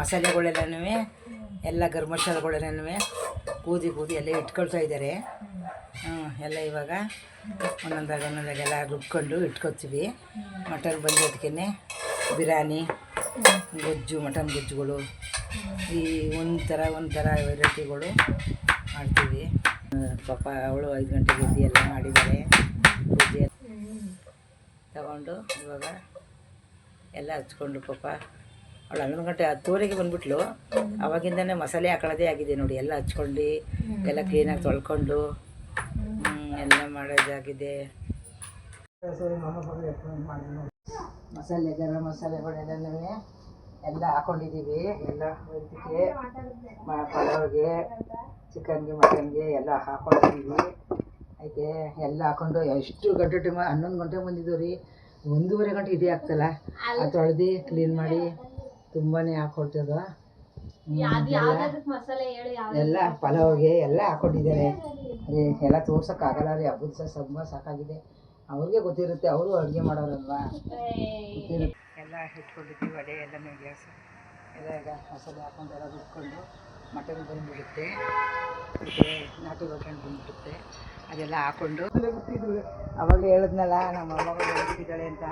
ಮಸಾಲೆಗಳೆಲ್ಲನೂ, ಎಲ್ಲ ಗರಂ ಮಸಾಲೆಗಳೆಲ್ಲನೂ ಕೂದಿ ಕೂದಿ ಎಲ್ಲ ಇಟ್ಕೊಳ್ತಾ ಇದ್ದಾರೆ. ಎಲ್ಲ ಇವಾಗ ಒಂದೊಂದಾಗ ಒಂದೊಂದಾಗೆಲ್ಲ ರುಬ್ಕೊಂಡು ಇಟ್ಕೊತೀವಿ. ಮಟನ್ ಬಂದಿದ್ದಕ್ಕೇ ಬಿರಿಯಾನಿ, ಗೊಜ್ಜು, ಮಟನ್ ಗೊಜ್ಜುಗಳು, ಈ ಒಂಥರ ಒಂಥರ ವೆರೈಟಿಗಳು ಮಾಡ್ತೀವಿ. ಪಾಪ ಅವಳು ಐದು ಗಂಟೆಗೆ ಎದ್ದು ಎಲ್ಲ ಮಾಡಿದ್ದಾರೆ. ತಗೊಂಡು ಇವಾಗ ಎಲ್ಲ ಹಚ್ಕೊಂಡು ಪಾಪ ಅವಳು ಹನ್ನೊಂದು ಗಂಟೆ ಹತ್ತುವರೆಗೆ ಬಂದ್ಬಿಟ್ಲು. ಅವಾಗಿಂದನೇ ಮಸಾಲೆ ಹಾಕೊಳ್ಳೋದೇ ಆಗಿದೆ ನೋಡಿ ಎಲ್ಲ ಹಚ್ಕೊಂಡು ಎಲ್ಲ ಕ್ಲೀನಾಗಿ ತೊಳ್ಕೊಂಡು. ಎಲ್ಲ ಮಾಡೋದಾಗಿದೆ ಮಸಾಲೆ ಗರಂ ಮಸಾಲೆಗಳೆಲ್ಲನೂ ಎಲ್ಲ ಹಾಕೊಂಡಿದ್ದೀವಿ. ಎಲ್ಲ ಇದಕ್ಕೆ ಪಲಾವ್ಗೆ ಚಿಕನ್ಗೆ ಮಟನ್ಗೆ ಎಲ್ಲ ಹಾಕೊಂಡಿದ್ದೀವಿ. ಐತೆ ಎಲ್ಲ ಹಾಕೊಂಡು ಎಷ್ಟು ಗಂಟೆ ಟೈಮ್ ಹನ್ನೊಂದು ಗಂಟೆ ಬಂದಿದ್ದೀವಿ ರೀ ಒಂದೂವರೆ ಗಂಟೆ ಇದೇ ಆಗ್ತಲ್ಲ? ಅದು ತೊಳೆದು ಕ್ಲೀನ್ ಮಾಡಿ. ತುಂಬಾ ಹಾಕೊಳ್ತದ ಎಲ್ಲ ಪಲಾವ್ಗೆ ಎಲ್ಲ ಹಾಕೊಂಡಿದ್ದಾರೆ ಅದೇ ಎಲ್ಲ ತೋರ್ಸೋಕ್ಕಾಗಲ್ಲ ರೀ ಹಬ್ಬದ ಸಹ ತುಂಬ ಸಾಕಾಗಿದೆ. ಅವ್ರಿಗೆ ಗೊತ್ತಿರುತ್ತೆ ಅವರು ಅಡುಗೆ ಮಾಡೋರಲ್ವಾ? ಎಲ್ಲ ಇಟ್ಕೊಂಡಿರ್ತೀವಿ ಅಡೆ ಎಲ್ಲನೂ ಗ್ಯಾಸ್. ಎಲ್ಲ ಈಗ ಮಸಾಲೆ ಹಾಕೊಂಡು ಎಲ್ಲ ಬಿಟ್ಕೊಂಡು ಮಟನ್ ಬಂದುಬಿಡುತ್ತೆ. ಮತ್ತು ನಾಟಿ ಬಟನ್ ಬಂದುಬಿಡುತ್ತೆ. ಅದೆಲ್ಲ ಹಾಕೊಂಡು. ಅವಾಗ ಹೇಳಿದ್ನಲ್ಲ ನಮ್ಮ ಅಮ್ಮಗಳು ಹೇಳ್ತಿದ್ದಾಳೆ ಅಂತ.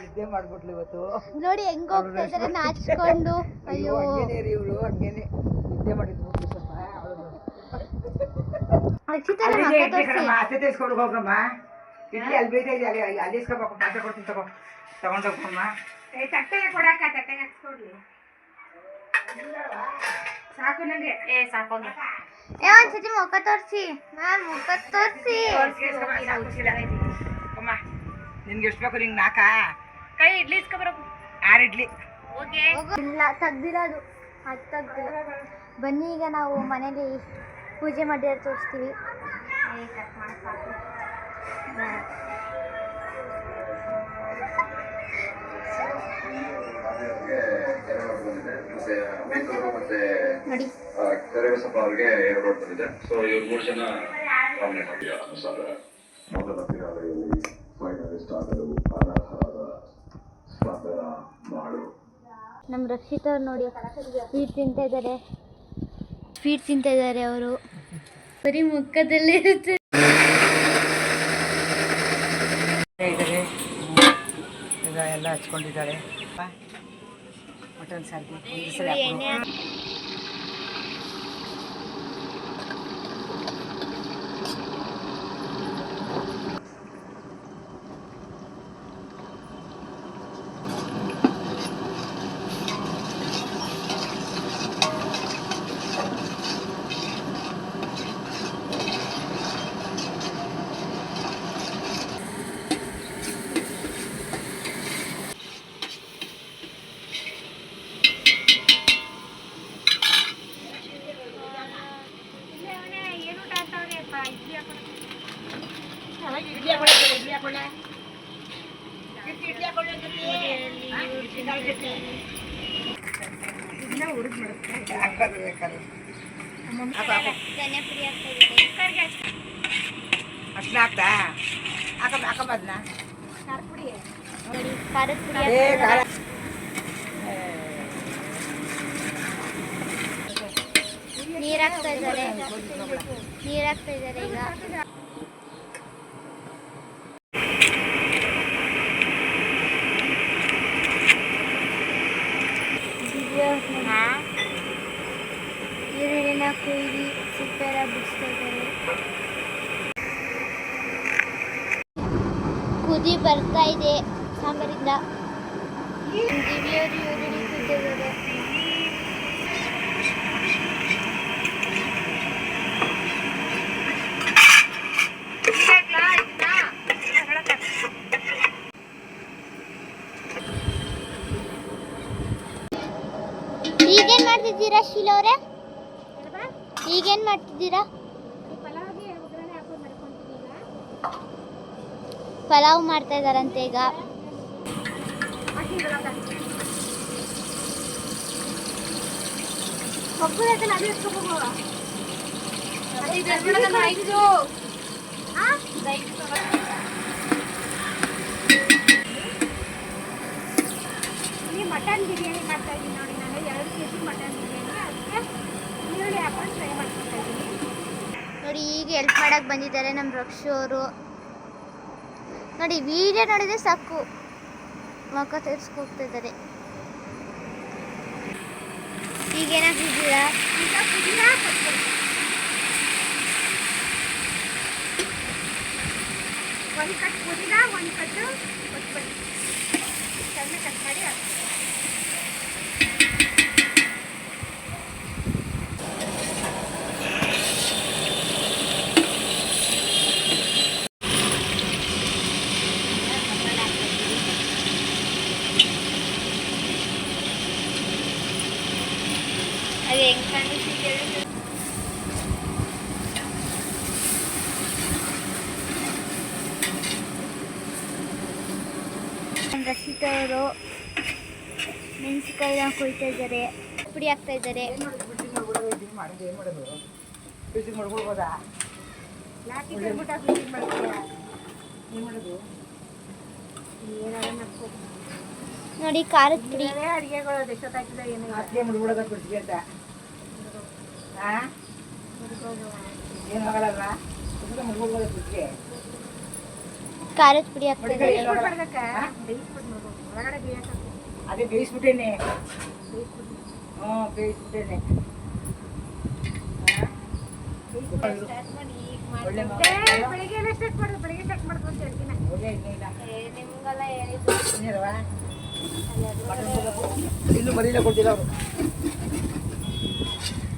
ನಿದ್ದೆ ಮಾಡ್ಬಿಟ್ಲು ಇವತ್ತು. ನೋಡಿ ಹೆಂಗ್ ಹೋಗ್ತಾ ಇದಾರೆ ನಾಚ್ಕೊಂಡು. ಅಯ್ಯೋ ಹಂಗೇನೆ ರೀ ಇವಳು ಹಂಗೇನೆ. ನಿದ್ದೆ ಮಾಡಿದ್ವು ಸ್ವಲ್ಪ ಅವಳು. ರಕ್ಷಿತಾ ನಮ್ಮ ಅಕ್ಕ ತೋರಿಸಿ ಅತ್ತೆ ತೆಗೆಸ್ಕೊಂಡು ಹೋಗಮ್ಮ ಇಲ್ಲಿ ಅಲ್ಲಿ ಇದೆ ಅಲ್ಲಿ ಅಲ್ಲಿ ಇಸ್ಕೋಬೇಕು ಕೊಡ್ತೀನಿ ತಗೋ. ತಗೊಂಡು ಹೋಗಮ್ಮ ತಟ್ಟೆಗೆ ಕೊಡಾಕ ತಟ್ಟೆಗೆ ಹಾಕ್ಸ್ಕೊಡ್ಲಿ ಸಾಕು ನನಗೆ ಏ ಸಾಕೋಗಿ ಏ ಒಂದ್ಸತಿ ಮುಖ ತೋರಿಸಿ. ಮ್ಯಾಮ್ ಮುಖ ತೋರಿಸಿ. ನಿನ್ಗೆ ಎಷ್ಟು ಬೇಕು ನಿಂಗೆ ನಾಲ್ಕಾ ಕೈ ಇಡ್ಲಿ ಇಸ್ಕೊಬರಕು. ಯಾರು ಇಡ್ಲಿ? ಓಕೆ. ಇಲ್ಲ ತೆಗ್ದಿರೋದು ಅದು. ತೆಗ್ದಿಲ್ಲ. ಬನ್ನಿ ಈಗ ನಾವು ಮನೇಲಿ ಪೂಜೆ ಮಾಡಿ ತೋರಿಸ್ತೀವಿ. ನೋಡಿ. ಕರಿಬಸಪ್ಪ ಅವರಿಗೆ ಎರಡು ಬಂದಿದೆ. ಸೊ ಇವ್ರು ಮೂರು ಜನ ನಾಮಿನೇಟ್ ಅನುಸಾರ ಮೊದಲ ನಮ್ಮ ರಕ್ಷಿತವ್ರು ನೋಡಿ ಸ್ವೀಟ್ ತಿಂತ ಇದ್ದಾರೆ ಸ್ವೀಟ್ ತಿಂತ ಇದ್ದಾರೆ ಅವರು. ಬರೀ ಮುಖದಲ್ಲೇ ಇರುತ್ತೆ. ಎಲ್ಲ ಹಚ್ಕೊಂಡಿದ್ದಾಳೆ ಮಟನ್ ಸಾರಿಗೆ ಅರ್ಶಿನ ಹಾಕ್ತಾ ಹಾಕಮ್ಮದನ್ನ ನೋಡಿ ಖಾರದ ಪುಡಿ. ಖಾರ. ನೀರು ಹಾಕ್ತಾ ಇದ್ದಾರೆ. ನೀರು ಹಾಕ್ತಾ ಇದ್ದಾರೆ ಈಗ. ಈರುಳ್ಳಿನ ಕೊಯ್ದು ಸಿಪ್ಪೆಲ್ಲ ಬಿಡಿಸ್ತಾ ಇದ್ದಾರೆ. ಕುದಿ ಬರ್ತಾ ಇದೆ ಸಾಂಬಾರಿಂದ. ದಿವ್ಯವರು ಈರುಳ್ಳಿ ಈಗೇನ್ ಮಾಡ್ತಿದ್ದೀರಾ ಪಲಾವ್ ಮಾಡ್ತಾ ಇದಾರಂತೆ ಈಗ. ಮಟನ್ ಬಿರಿಯಾನಿ ಮಾಡ್ತಾ ಇದ್ದೀನಿ ನೋಡಿ ನಾನು. ಎರಡು ಕೆ ಜಿ ಮಟನ್ ಬಿರಿಯಾನಿ. ಅದಕ್ಕೆ ಈರುಳ್ಳಿ ಹಾಕೊಂಡು ಫ್ರೈ ಮಾಡ್ಕೊತಾ ಇದ್ದೀನಿ. ನೋಡಿ ಈಗ ಹೆಲ್ಪ್ ಮಾಡಕ್ ಬಂದಿದ್ದಾರೆ ನಮ್ಮ ರಕ್ಷು ಅವರು. ನೋಡಿ ವಿಡಿಯೋ ನೋಡಿದ್ರೆ ಸಾಕು. ಮಕ್ಕ ತೆಗೆಸ್ಕೋಗ್ತಿದ್ದಾರೆ ಈಗ ಏನಾಗಿದ್ದೀರಾ ಈಗ ಪುದೀನ ಕೊತ್ತಂಬರಿ ಒಂದು ಕಟ್ ಪುದೀನ ಒಂದು ಕಟ್ಟು ಸಣ್ಣ ಕಟ್ ಮಾಡಿ ಹಾಕ್ತೀನಿ. ಹೆಂಗ್ ಕಾಣಿಸ್ತಿದೆ ರಕ್ಷಿತಾ ಅವರು ಮೆಣಸಿಕಾಯಿನ ಕೊಯ್ತಾ ಇದ್ದಾರೆ ಪುಡಿ. ಹಾಕ್ತಾ ಇದ್ದಾರೆ ನೋಡಿ ಖಾರದ ಪುಡಿ ಅಡುಗೆಗಳು ಬೇಯಿಸ್ಬಿಟ್ಟು ಮಾಡ್ಬೇಕ ಬೇಯಿಸ್ಬಿಟ್ಟು ನೋಡು ಒಳಗಡೆ ಬೇಯಕ್ಕೆ ಅದೇ ಬೇಯಿಸ್ಬಿಟ್ಟೇನೆ. ಹ್ಞೂ ಬೇಯಿಸ್ಬಿಟ್ಟೇನೆ. ಬೆಳಿಗ್ಗೆ ಸ್ಟಾರ್ಟ್ ಮಾಡೋದು ಬೆಳಿಗ್ಗೆ ಸ್ಟಾರ್ಟ್ ಅಂತ ಹೇಳ್ತೀನಿ. ನಿಮ್ಗೆಲ್ಲ ಇನ್ನು ಮರಿಲ್ಲ ಕೊಡ್ತಿಲ್ಲ ಅವರು?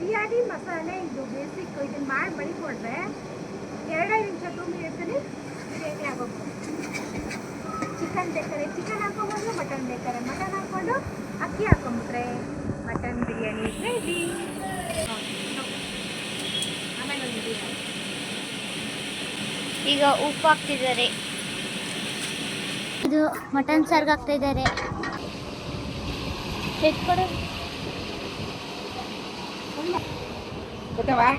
ಬಿರಿಯಾನಿ, ಮಸಾಲೆ, ಇದು ಬೇಸಿಕ್ ಇದನ್ನ ಮಾಡಿ ಮಡಿಕೊಂಡ್ರೆ ಎರಡೈದು ನಿಮಿಷ ಟೂ ಮಿನಿಟ್ಸಲ್ಲಿ ಬಿರಿಯಾನಿ ಆಗೋಗ್ಬೋದು ಚಿಕನ್ ಬೇಕಾದ್ರೆ ಚಿಕನ್ ಹಾಕೊಂಬಂದ್ರೆ ಮಟನ್ ಬೇಕಾದ್ರೆ ಮಟನ್ ಹಾಕ್ಕೊಂಡು ಅಕ್ಕಿ ಹಾಕೊಂಬಿಟ್ರೆ ಮಟನ್ ಬಿರಿಯಾನಿ ರೆಡಿ ಆಮೇಲೆ ಒಂದು ಈಗ ಉಪ್ಪು ಹಾಕ್ತಿದ್ದಾರೆ. ಇದು ಮಟನ್ ಸಾರ್ಗೆ ಹಾಕ್ತಾ ಇದ್ದಾರೆ ಎತ್ಕೊಡು ಗೊತ್ತವಾ?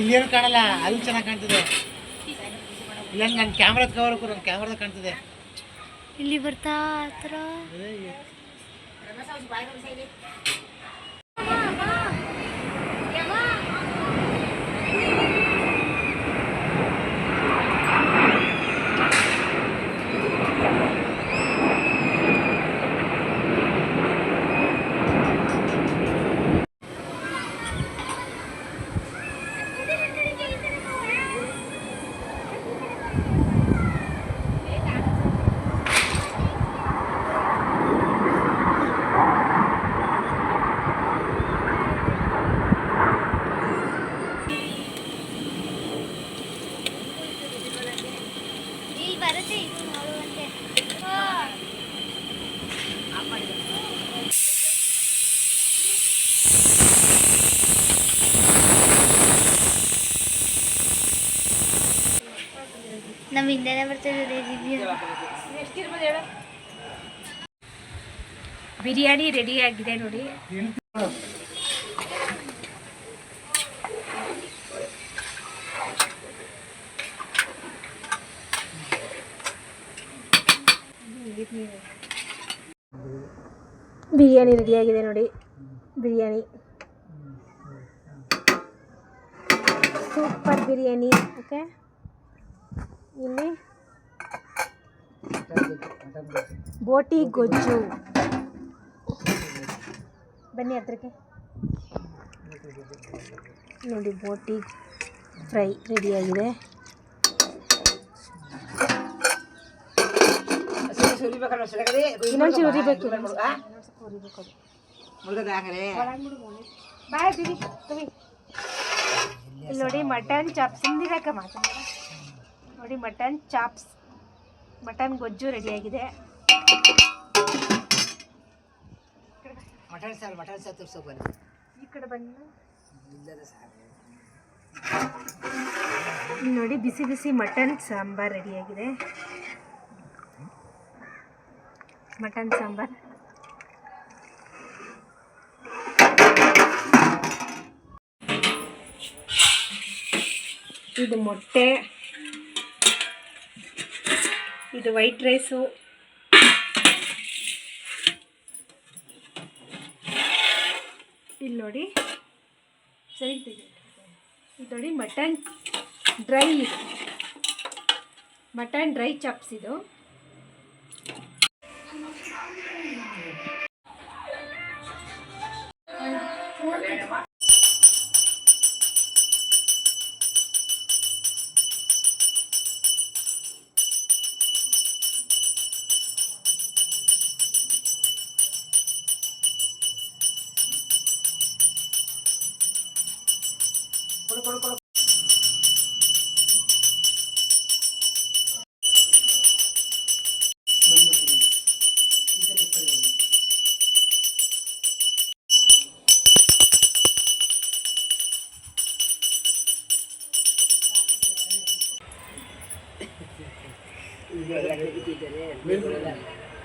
ಇಲ್ಲೇನು ಕಾಣಲ್ಲ ಅಲ್ಲಿ ಚೆನ್ನಾಗಿ ಕಾಣ್ತಿದೆ. ಇಲ್ಲ ನನ್ನ ಕ್ಯಾಮ್ರಾದ ಕವರ್ ನನ್ನ ಕ್ಯಾಮ್ರಾದ ಕಾಣ್ತಿದೆ. ಇಲ್ಲಿ ಬರ್ತಾ ಹತ್ರ ಇಲ್ಲಿ ಬರುತ್ತೆ ಇದು ನೋಡುವಂತೆ ನಮ್ಮ ಹಿಂದೆನೇ ಬರ್ತಿದ್ದಾರೆ ದಿವ್ಯ ಬಿರಿಯಾನಿ ರೆಡಿ ಆಗಿದೆ ನೋಡಿ ಬಿರಿಯಾನಿ ರೆಡಿಯಾಗಿದೆ ನೋಡಿ ಬಿರಿಯಾನಿ ಸೂಪರ್ ಬಿರಿಯಾನಿ ಓಕೆ ಇಲ್ಲಿ ಬೋಟಿ ಗೊಜ್ಜು. ಬನ್ನಿ ಹತ್ರಕ್ಕೆ. ನೋಡಿ ಬೋಟಿ ಫ್ರೈ ರೆಡಿಯಾಗಿದೆ ಇನ್ನೊಂದು ಉರಿಬೇಕು ಬಾಯ್ ನೋಡಿ ಮಟನ್ ಚಾಪ್ಸ್ ಹಿಂದಿರಕ ಮಾತಾಡ ನೋಡಿ ಮಟನ್ ಚಾಪ್ಸ್ ಮಟನ್ ಗೊಜ್ಜು ರೆಡಿಯಾಗಿದೆ. ಮಟನ್ ಸಾರು ಮಟನ್ ಸಾರು ತೋರಿಸೋ ಬನ್ನಿ. ಈ ಕಡೆ ಬನ್ನಿ. ನೋಡಿ ಬಿಸಿ ಬಿಸಿ ಮಟನ್ ಸಾಂಬಾರ್ ರೆಡಿಯಾಗಿದೆ. ಮಟನ್ ಸಾಂಬಾರ್. ಇದು ಮೊಟ್ಟೆ. ಇದು ವೈಟ್ ರೈಸು. ಇಲ್ಲಿ ನೋಡಿ. ಸರಿ. ಇದು ನೋಡಿ mutton dry mutton dry chops ಇದು.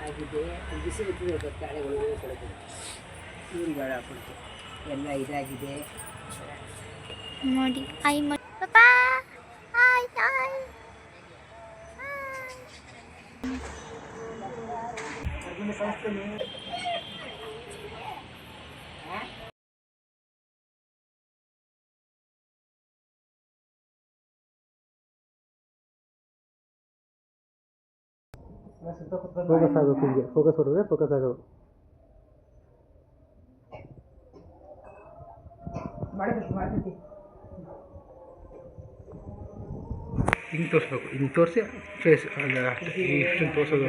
ಆಗಿದೆ. ಬಿಸಿಲು ಕಾಳೆಗಳು ಕೊಡುತ್ತೆ ಸೂರಿಗಾಳ ಹಾಕ್ಬಿಡ್ತು ಎಲ್ಲ ಇದಾಗಿದೆ. ನೋಡಿ ಹಾಯ್ ಮಾಡಿ ಪಾಪಾ ಹಾಯ್ ಹಾಯ್! ಫೋಕಸ್ ಆಗಬೇಕು ಹಿಂಗೆ ಫೋಕಸ್ ಹೊಡೆದ್ರೆ ಫೋಕಸ್ ಆಗೋದು ಮಾಡ್ತೀವಿ ಹಿಂಗೆ ತೋರಿಸ್ಬೇಕು ಹಿಂಗೆ ತೋರಿಸಿ ಫೇಸ್ ಅಲ್ಲ ಇಷ್ಟನ್ನು ತೋರಿಸೋದು.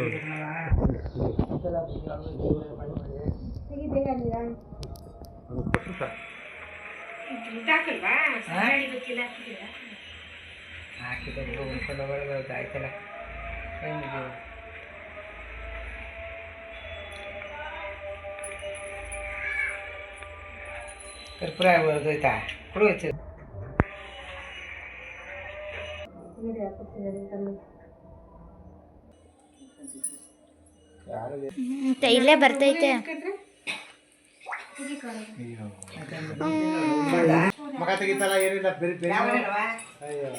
ಹಾಕಿದ್ರೆ ಆಯ್ತಲ್ಲ ಕರ್ಪೂರ ಹೋಯ್ತಾ ಕೊಡು ಹೆಚ್ಚು ಇಲ್ಲೇ ಬರ್ತೈತೆ ಮಗ ತೆಗಿತಾರ ಏನಿಲ್ಲ ಬೇರೆ ಬೇರೆ ಅಯ್ಯೋ